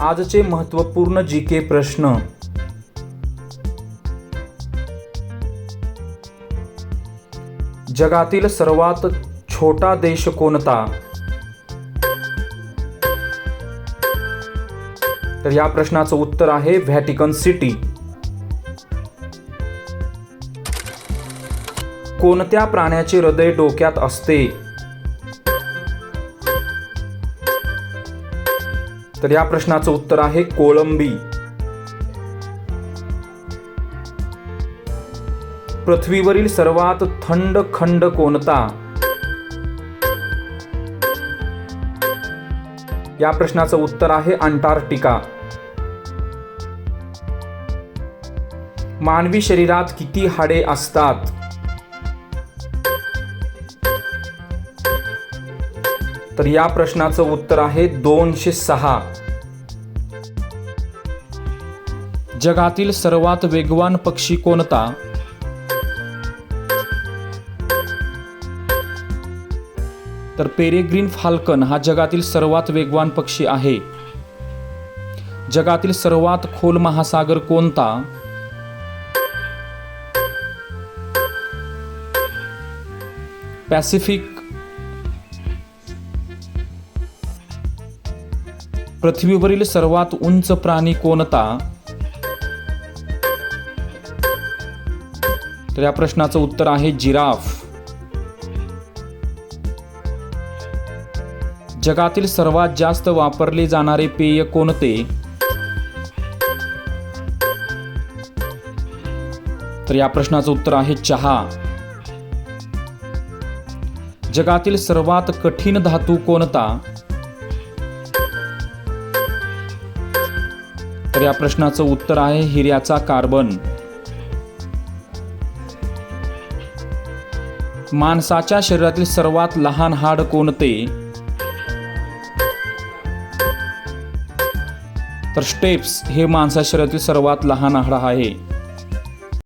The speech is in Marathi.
आजचे महत्त्वपूर्ण जी के प्रश्न. जगातील सर्वात छोटा देश कोणता? तर या प्रश्नाचं उत्तर आहे व्हॅटिकन सिटी. कोणत्या प्राण्याचे हृदय डोक्यात असते? तर या प्रश्नाचं उत्तर आहे कोळंबी. पृथ्वीवरील सर्वात थंड खंड कोणता? या प्रश्नाचं उत्तर आहे अंटार्क्टिका. मानवी शरीरात किती हाडे असतात? तर या प्रश्नाचं उत्तर आहे दोनशे सहा. जगातील सर्वात वेगवान पक्षी कोणता? तर पेरेग्रीन फाल्कन हा जगातील सर्वात वेगवान पक्षी आहे. जगातील सर्वात खोल महासागर कोणता? पॅसिफिक पृथ्वीवरील सर्वात उंच प्राणी कोणता? तर या प्रश्नाचं उत्तर आहे जिराफ. जगातील सर्वात जास्त वापरले जाणारे पेय कोणते? तर या प्रश्नाचं उत्तर आहे चहा. जगातील सर्वात कठीण धातू कोणता? तर या प्रश्नाचं उत्तर आहे हिऱ्याचा कार्बन. माणसाच्या शरीरातील सर्वात लहान हाड कोणते? तर स्टेप्स हे माणसा शरीरातील सर्वात लहान हाड आहे.